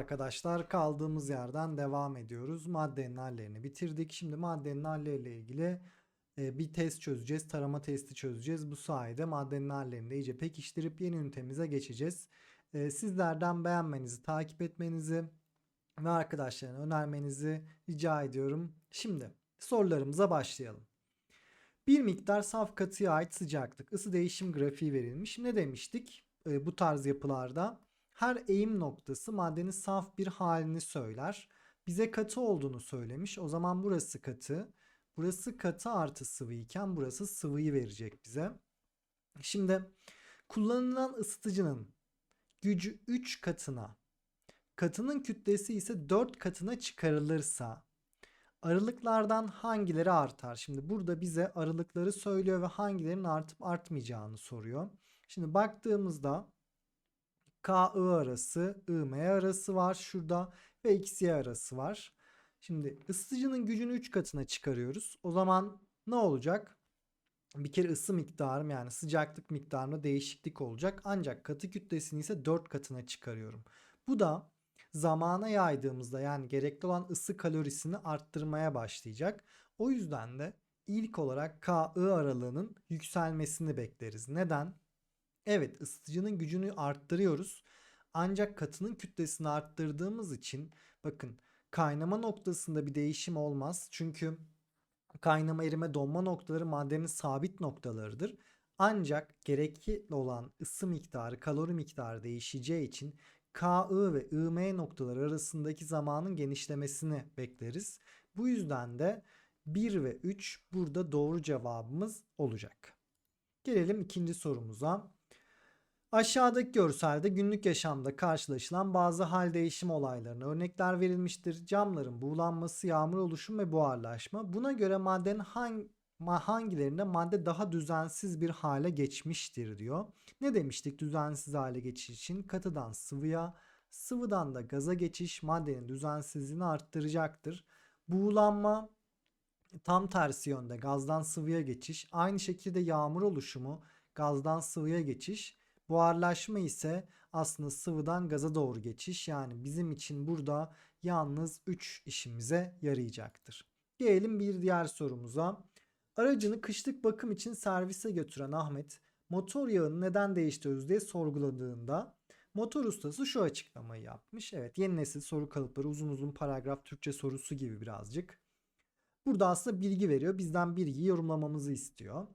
arkadaşlar kaldığımız yerden devam ediyoruz. Maddenin hallerini bitirdik. Şimdi maddenin halleriyle ilgili e, bir test çözeceğiz. Tarama testi çözeceğiz. Bu sayede maddenin hallerini de iyice pekiştirip yeni ünitemize geçeceğiz. E, sizlerden beğenmenizi, takip etmenizi ve arkadaşlarına önermenizi rica ediyorum. Şimdi sorularımıza başlayalım. Bir miktar saf katıya ait sıcaklık, ısı değişim grafiği verilmiş. Ne demiştik e, bu tarz yapılarda? Her eğim noktası maddenin saf bir halini söyler. Bize katı olduğunu söylemiş. O zaman burası katı. Burası katı artı sıvı iken burası sıvıyı verecek bize. Şimdi kullanılan ısıtıcının gücü 3 katına, katının kütlesi ise 4 katına çıkarılırsa aralıklardan hangileri artar? Şimdi burada bize aralıkları söylüyor ve hangilerinin artıp artmayacağını soruyor. Şimdi baktığımızda KI arası, IM arası var şurada ve XY arası var. Şimdi ısıtıcının gücünü 3 katına çıkarıyoruz. O zaman ne olacak? Bir kere ısı miktarım yani sıcaklık miktarında değişiklik olacak. Ancak katı kütlesini ise 4 katına çıkarıyorum. Bu da zamana yaydığımızda yani gerekli olan ısı kalorisini arttırmaya başlayacak. O yüzden de ilk olarak KI aralığının yükselmesini bekleriz. Neden? Evet ısıtıcının gücünü arttırıyoruz. Ancak katının kütlesini arttırdığımız için bakın kaynama noktasında bir değişim olmaz. Çünkü kaynama erime donma noktaları maddenin sabit noktalarıdır. Ancak gerekli olan ısı miktarı, kalori miktarı değişeceği için KI ve IM noktaları arasındaki zamanın genişlemesini bekleriz. Bu yüzden de 1 ve 3 burada doğru cevabımız olacak. Gelelim ikinci sorumuza. Aşağıdaki görselde günlük yaşamda karşılaşılan bazı hal değişim olaylarına örnekler verilmiştir. Camların buğulanması, yağmur oluşum ve buharlaşma. Buna göre maddenin hangi hangilerinde madde daha düzensiz bir hale geçmiştir diyor. Ne demiştik düzensiz hale geçiş için? Katıdan sıvıya, sıvıdan da gaza geçiş maddenin düzensizliğini arttıracaktır. Buğulanma tam tersi yönde gazdan sıvıya geçiş. Aynı şekilde yağmur oluşumu gazdan sıvıya geçiş. Buharlaşma ise aslında sıvıdan gaza doğru geçiş. Yani bizim için burada yalnız 3 işimize yarayacaktır. Gelelim bir diğer sorumuza. Aracını kışlık bakım için servise götüren Ahmet motor yağını neden değiştiriyoruz diye sorguladığında motor ustası şu açıklamayı yapmış. Evet yeni nesil soru kalıpları uzun uzun paragraf Türkçe sorusu gibi birazcık. Burada aslında bilgi veriyor. Bizden bilgiyi yorumlamamızı istiyor.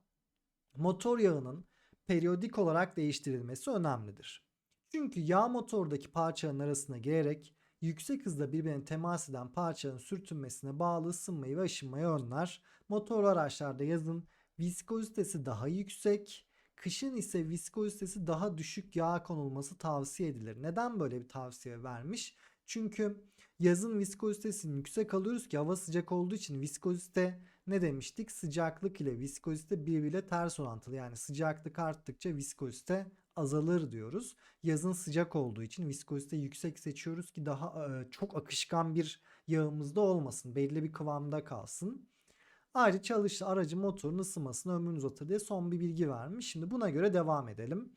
Motor yağının periyodik olarak değiştirilmesi önemlidir. Çünkü yağ motordaki parçaların arasına girerek yüksek hızda birbirine temas eden parçanın sürtünmesine bağlı ısınmayı ve aşınmayı önler. Motorlu araçlarda yazın viskozitesi daha yüksek, kışın ise viskozitesi daha düşük yağ konulması tavsiye edilir. Neden böyle bir tavsiye vermiş? Çünkü yazın viskozitesini yüksek alıyoruz ki hava sıcak olduğu için viskozite ne demiştik? Sıcaklık ile viskozite birbiriyle ters orantılı. Yani sıcaklık arttıkça viskozite azalır diyoruz. Yazın sıcak olduğu için viskozite yüksek seçiyoruz ki daha e, çok akışkan bir yağımızda olmasın. Belli bir kıvamda kalsın. Ayrıca çalıştı aracın motorun ısınmasını ömrünü uzatır diye son bir bilgi vermiş. Şimdi buna göre devam edelim.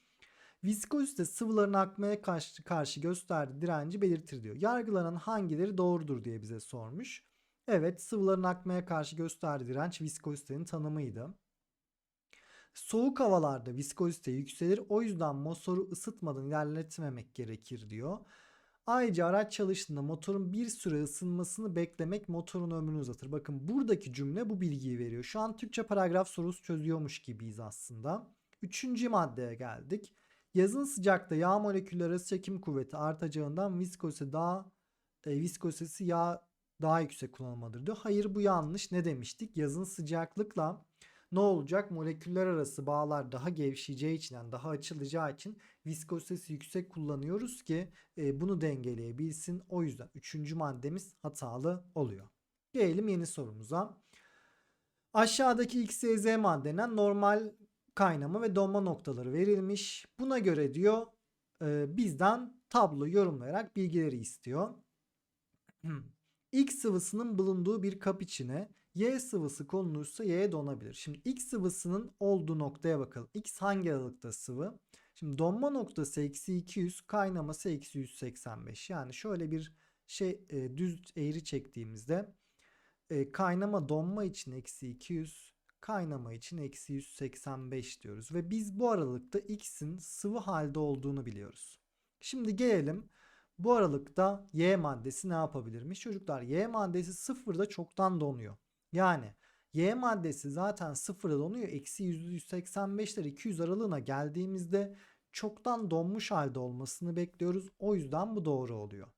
Viskozite sıvıların akmaya karşı, karşı gösterdiği direnci belirtir diyor. Yargılanan hangileri doğrudur diye bize sormuş. Evet sıvıların akmaya karşı gösterdiği direnç viskozitenin tanımıydı. Soğuk havalarda viskozite yükselir. O yüzden motoru ısıtmadan ilerletmemek gerekir diyor. Ayrıca araç çalıştığında motorun bir süre ısınmasını beklemek motorun ömrünü uzatır. Bakın buradaki cümle bu bilgiyi veriyor. Şu an Türkçe paragraf sorusu çözüyormuş gibiyiz aslında. Üçüncü maddeye geldik. Yazın sıcakta yağ molekülleri arası çekim kuvveti artacağından viskozite daha e, viskozitesi yağ daha yüksek kullanılmalıdır diyor. Hayır bu yanlış. Ne demiştik? Yazın sıcaklıkla ne olacak? Moleküller arası bağlar daha gevşeyeceği için yani daha açılacağı için viskozitesi yüksek kullanıyoruz ki e, bunu dengeleyebilsin. O yüzden üçüncü maddemiz hatalı oluyor. Gelelim yeni sorumuza. Aşağıdaki X, Y, normal kaynama ve donma noktaları verilmiş. Buna göre diyor e, bizden tablo yorumlayarak bilgileri istiyor. X sıvısının bulunduğu bir kap içine Y sıvısı konulursa Y donabilir. Şimdi X sıvısının olduğu noktaya bakalım. X hangi aralıkta sıvı? Şimdi donma noktası eksi 200 kaynaması eksi 185. Yani şöyle bir şey e, düz eğri çektiğimizde e, kaynama donma için eksi 200 kaynama için eksi 185 diyoruz. Ve biz bu aralıkta x'in sıvı halde olduğunu biliyoruz. Şimdi gelelim bu aralıkta Y maddesi ne yapabilirmiş? Çocuklar Y maddesi sıfırda çoktan donuyor. Yani Y maddesi zaten sıfırda donuyor. Eksi 185'ler 200 aralığına geldiğimizde çoktan donmuş halde olmasını bekliyoruz. O yüzden bu doğru oluyor.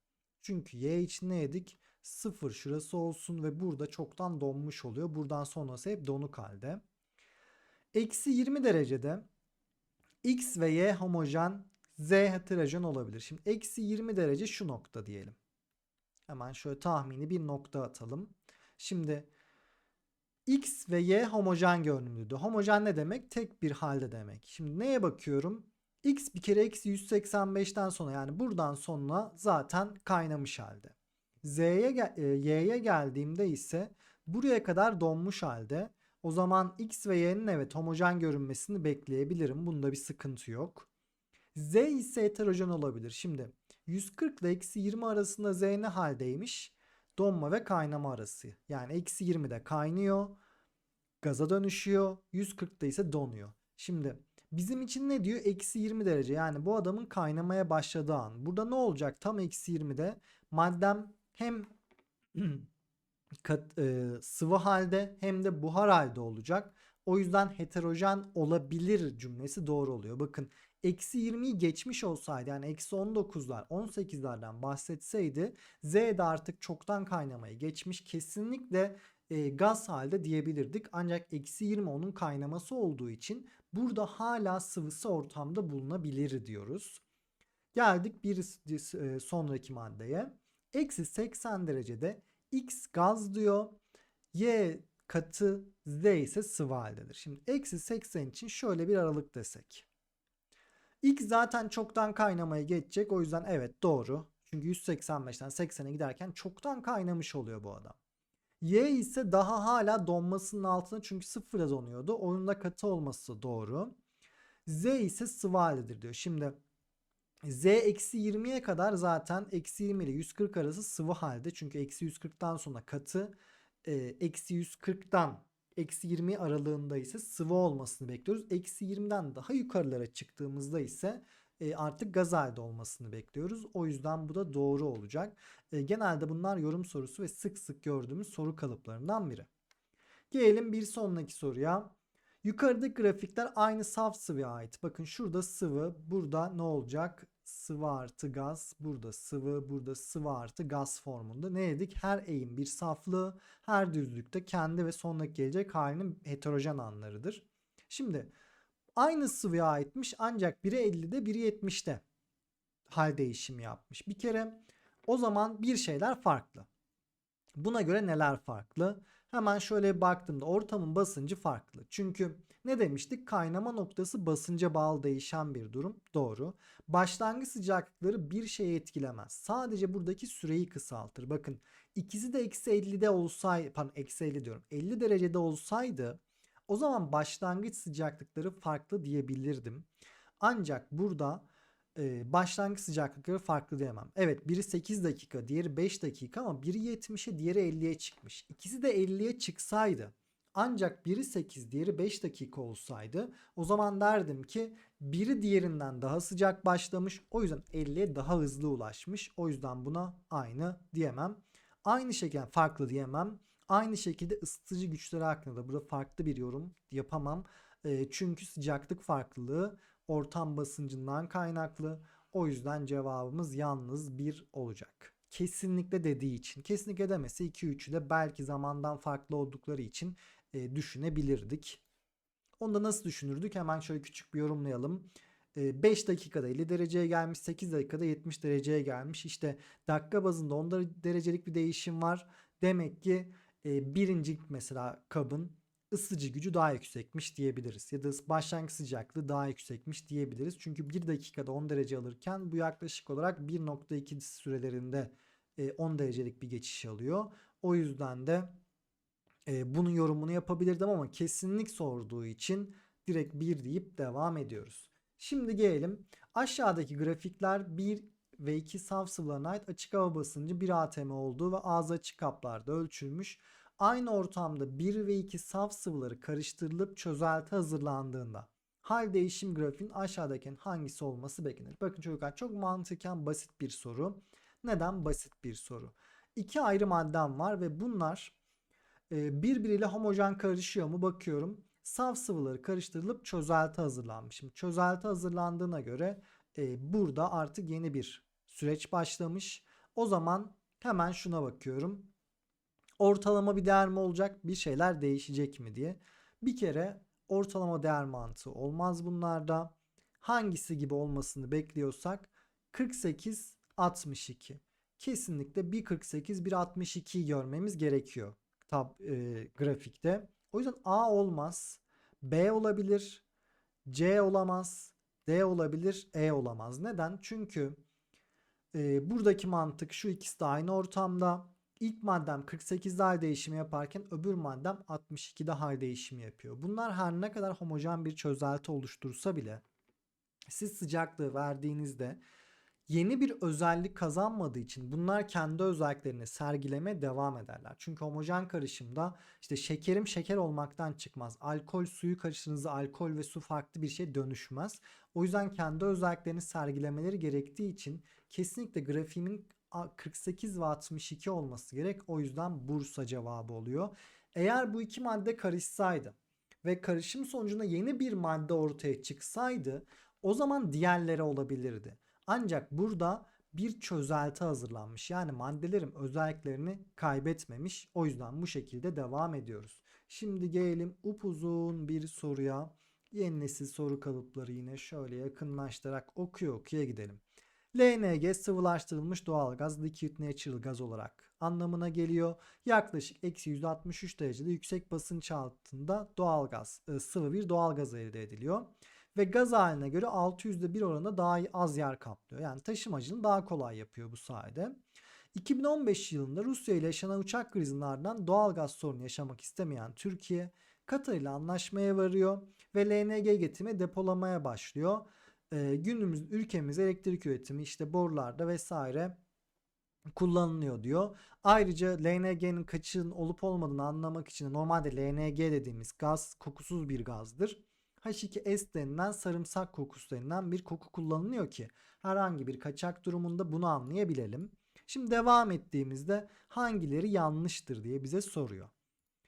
Çünkü Y için ne dedik? Sıfır şurası olsun ve burada çoktan donmuş oluyor. Buradan sonrası hep donuk halde. Eksi 20 derecede X ve Y homojen Z heterojen olabilir. Şimdi eksi 20 derece şu nokta diyelim. Hemen şöyle tahmini bir nokta atalım. Şimdi X ve Y homojen görünümlüydü. Homojen ne demek? Tek bir halde demek. Şimdi neye bakıyorum? X bir kere eksi 185'ten sonra yani buradan sonra zaten kaynamış halde. Z'ye e, Y'ye geldiğimde ise buraya kadar donmuş halde. O zaman X ve Y'nin evet homojen görünmesini bekleyebilirim. Bunda bir sıkıntı yok. Z ise heterojen olabilir. Şimdi 140 ile eksi 20 arasında Z ne haldeymiş? Donma ve kaynama arası. Yani eksi 20'de kaynıyor. Gaza dönüşüyor. 140'da ise donuyor. Şimdi bizim için ne diyor? Eksi 20 derece. Yani bu adamın kaynamaya başladığı an. Burada ne olacak? Tam eksi 20'de maddem hem kat, e, sıvı halde hem de buhar halde olacak. O yüzden heterojen olabilir cümlesi doğru oluyor. Bakın eksi 20'yi geçmiş olsaydı yani eksi 19'lar 18'lerden bahsetseydi Z de artık çoktan kaynamayı geçmiş kesinlikle e, gaz halde diyebilirdik. Ancak eksi 20 onun kaynaması olduğu için burada hala sıvısı ortamda bulunabilir diyoruz. Geldik bir e, sonraki maddeye. Eksi 80 derecede X gaz diyor. Y katı Z ise sıvı haldedir. Şimdi eksi 80 için şöyle bir aralık desek. X zaten çoktan kaynamaya geçecek. O yüzden evet doğru. Çünkü 185'ten 80'e giderken çoktan kaynamış oluyor bu adam. Y ise daha hala donmasının altında çünkü sıfıra donuyordu. Oyunda katı olması doğru. Z ise sıvı haldedir diyor. Şimdi Z eksi 20'ye kadar zaten eksi 20 ile 140 arası sıvı halde. Çünkü eksi 140'tan sonra katı. E, eksi 140'dan eksi 20 aralığında ise sıvı olmasını bekliyoruz. Eksi 20'den daha yukarılara çıktığımızda ise e, artık gaz halde olmasını bekliyoruz. O yüzden bu da doğru olacak. E, genelde bunlar yorum sorusu ve sık sık gördüğümüz soru kalıplarından biri. Gelelim bir sonraki soruya. Yukarıdaki grafikler aynı saf sıvıya ait. Bakın şurada sıvı, burada ne olacak? Sıvı artı gaz, burada sıvı, burada sıvı artı gaz formunda. Ne dedik? Her eğim bir saflığı, her düzlükte kendi ve sonraki gelecek halinin heterojen anlarıdır. Şimdi aynı sıvıya aitmiş ancak biri 50'de biri 70'te hal değişimi yapmış. Bir kere o zaman bir şeyler farklı. Buna göre neler farklı? Hemen şöyle baktığımda ortamın basıncı farklı. Çünkü ne demiştik? Kaynama noktası basınca bağlı değişen bir durum. Doğru. Başlangıç sıcaklıkları bir şeye etkilemez. Sadece buradaki süreyi kısaltır. Bakın ikisi de eksi 50'de olsaydı, pardon eksi 50 diyorum. 50 derecede olsaydı o zaman başlangıç sıcaklıkları farklı diyebilirdim. Ancak burada e, başlangıç sıcaklıkları farklı diyemem. Evet biri 8 dakika diğeri 5 dakika ama biri 70'e diğeri 50'ye çıkmış. İkisi de 50'ye çıksaydı ancak biri 8 diğeri 5 dakika olsaydı o zaman derdim ki biri diğerinden daha sıcak başlamış o yüzden 50'ye daha hızlı ulaşmış. O yüzden buna aynı diyemem. Aynı şekilde farklı diyemem. Aynı şekilde ısıtıcı güçleri hakkında da burada farklı bir yorum yapamam. E, çünkü sıcaklık farklılığı ortam basıncından kaynaklı. O yüzden cevabımız yalnız 1 olacak. Kesinlikle dediği için. Kesinlikle demesi 2-3'ü de belki zamandan farklı oldukları için e, düşünebilirdik. Onu da nasıl düşünürdük? Hemen şöyle küçük bir yorumlayalım. 5 dakikada 50 dereceye gelmiş 8 dakikada 70 dereceye gelmiş işte dakika bazında 10 derecelik bir değişim var demek ki birinci mesela kabın ısıtıcı gücü daha yüksekmiş diyebiliriz. Ya da başlangıç sıcaklığı daha yüksekmiş diyebiliriz. Çünkü 1 dakikada 10 derece alırken bu yaklaşık olarak 1.2 sürelerinde 10 derecelik bir geçiş alıyor. O yüzden de bunun yorumunu yapabilirdim ama kesinlik sorduğu için direkt 1 deyip devam ediyoruz. Şimdi gelelim. Aşağıdaki grafikler 1 ve 2 saf açık hava basıncı 1 atm olduğu ve ağzı açık kaplarda ölçülmüş. Aynı ortamda 1 ve 2 saf sıvıları karıştırılıp çözelti hazırlandığında hal değişim grafiğin aşağıdaki hangisi olması beklenir? Bakın çocuklar çok mantıken basit bir soru. Neden basit bir soru? İki ayrı maddem var ve bunlar e, birbiriyle homojen karışıyor mu bakıyorum. Saf sıvıları karıştırılıp çözelti hazırlanmış. Şimdi çözelti hazırlandığına göre e, burada artık yeni bir süreç başlamış. O zaman hemen şuna bakıyorum. Ortalama bir değer mi olacak? Bir şeyler değişecek mi diye. Bir kere ortalama değer mantığı olmaz bunlarda. Hangisi gibi olmasını bekliyorsak 48 62. Kesinlikle bir 48 bir 62'yi görmemiz gerekiyor tab e, grafikte. O yüzden A olmaz. B olabilir. C olamaz. D olabilir. E olamaz. Neden? Çünkü e, buradaki mantık şu ikisi de aynı ortamda. İlk maddem 48'de hal değişimi yaparken öbür maddem 62'de hal değişimi yapıyor. Bunlar her ne kadar homojen bir çözelti oluştursa bile siz sıcaklığı verdiğinizde yeni bir özellik kazanmadığı için bunlar kendi özelliklerini sergileme devam ederler. Çünkü homojen karışımda işte şekerim şeker olmaktan çıkmaz. Alkol suyu karıştığınızda alkol ve su farklı bir şey dönüşmez. O yüzden kendi özelliklerini sergilemeleri gerektiği için kesinlikle grafiğimin 48 ve 62 olması gerek. O yüzden Bursa cevabı oluyor. Eğer bu iki madde karışsaydı ve karışım sonucunda yeni bir madde ortaya çıksaydı o zaman diğerleri olabilirdi. Ancak burada bir çözelti hazırlanmış. Yani maddelerin özelliklerini kaybetmemiş. O yüzden bu şekilde devam ediyoruz. Şimdi gelelim upuzun bir soruya. Yeni nesil soru kalıpları yine şöyle yakınlaştırarak okuya okuya gidelim. LNG sıvılaştırılmış doğalgaz liquid natural gaz olarak anlamına geliyor. Yaklaşık eksi 163 derecede yüksek basınç altında doğalgaz e, sıvı bir doğalgaz elde ediliyor. Ve gaz haline göre 600'de 1 oranında daha az yer kaplıyor. Yani taşımacını daha kolay yapıyor bu sayede. 2015 yılında Rusya ile yaşanan uçak krizinden ardından doğalgaz sorunu yaşamak istemeyen Türkiye Katar ile anlaşmaya varıyor ve LNG getirme depolamaya başlıyor e, günümüz ülkemiz elektrik üretimi işte borularda vesaire kullanılıyor diyor. Ayrıca LNG'nin kaçın olup olmadığını anlamak için normalde LNG dediğimiz gaz kokusuz bir gazdır. H2S denilen sarımsak kokusu denilen bir koku kullanılıyor ki herhangi bir kaçak durumunda bunu anlayabilelim. Şimdi devam ettiğimizde hangileri yanlıştır diye bize soruyor.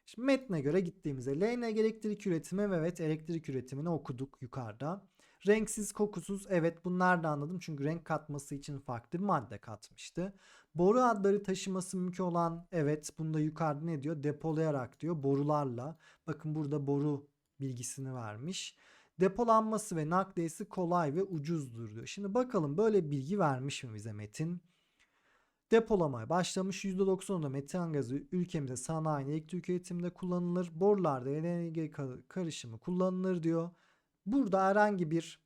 Şimdi metne göre gittiğimizde LNG elektrik üretimi ve evet elektrik üretimini okuduk yukarıda. Renksiz, kokusuz evet bunlar da anladım çünkü renk katması için farklı bir madde katmıştı. Boru adları taşıması mümkün olan evet bunda yukarıda ne diyor? Depolayarak diyor borularla. Bakın burada boru bilgisini vermiş. Depolanması ve nakliyesi kolay ve ucuzdur diyor. Şimdi bakalım böyle bilgi vermiş mi bize Metin? Depolamaya başlamış. %90'ında metan gazı ülkemizde sanayi elektrik üretiminde kullanılır. Borularda LNG karışımı kullanılır diyor. Burada herhangi bir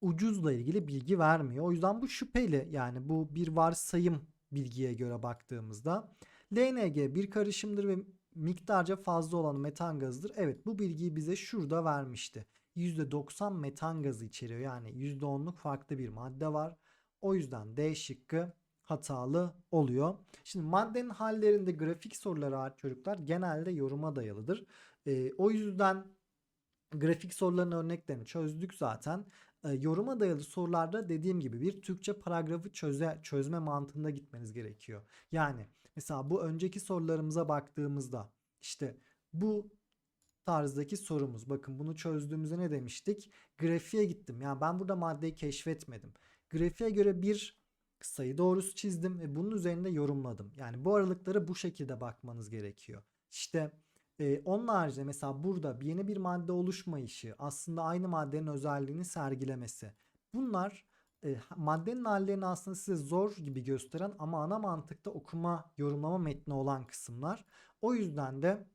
ucuzla ilgili bilgi vermiyor. O yüzden bu şüpheli yani bu bir varsayım bilgiye göre baktığımızda. LNG bir karışımdır ve miktarca fazla olan metan gazıdır. Evet bu bilgiyi bize şurada vermişti. %90 metan gazı içeriyor. Yani %10'luk farklı bir madde var. O yüzden D şıkkı hatalı oluyor. Şimdi maddenin hallerinde grafik soruları çocuklar genelde yoruma dayalıdır. Ee, o yüzden grafik soruların örneklerini çözdük zaten. E, yoruma dayalı sorularda dediğim gibi bir Türkçe paragrafı çöze, çözme mantığında gitmeniz gerekiyor. Yani mesela bu önceki sorularımıza baktığımızda işte bu tarzdaki sorumuz. Bakın bunu çözdüğümüzde ne demiştik? Grafiğe gittim. Yani ben burada maddeyi keşfetmedim. Grafiğe göre bir sayı doğrusu çizdim ve bunun üzerinde yorumladım. Yani bu aralıklara bu şekilde bakmanız gerekiyor. İşte ee, onun haricinde mesela burada yeni bir madde oluşmayışı aslında aynı maddenin özelliğini sergilemesi. Bunlar e, maddenin hallerini aslında size zor gibi gösteren ama ana mantıkta okuma, yorumlama metni olan kısımlar. O yüzden de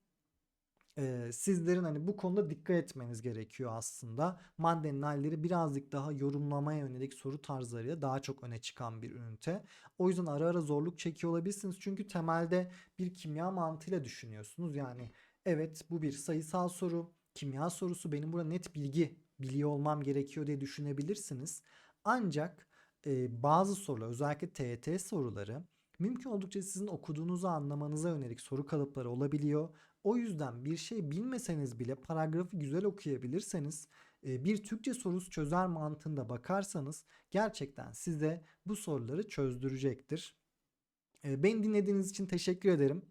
e, sizlerin hani bu konuda dikkat etmeniz gerekiyor aslında. Maddenin halleri birazcık daha yorumlamaya yönelik soru tarzlarıyla daha çok öne çıkan bir ünite. O yüzden ara ara zorluk çekiyor olabilirsiniz. Çünkü temelde bir kimya mantığıyla düşünüyorsunuz. Yani Evet bu bir sayısal soru. Kimya sorusu benim burada net bilgi biliyor olmam gerekiyor diye düşünebilirsiniz. Ancak e, bazı sorular özellikle TET soruları mümkün oldukça sizin okuduğunuzu anlamanıza yönelik soru kalıpları olabiliyor. O yüzden bir şey bilmeseniz bile paragrafı güzel okuyabilirseniz e, bir Türkçe sorusu çözer mantığında bakarsanız gerçekten size bu soruları çözdürecektir. E, Beni dinlediğiniz için teşekkür ederim.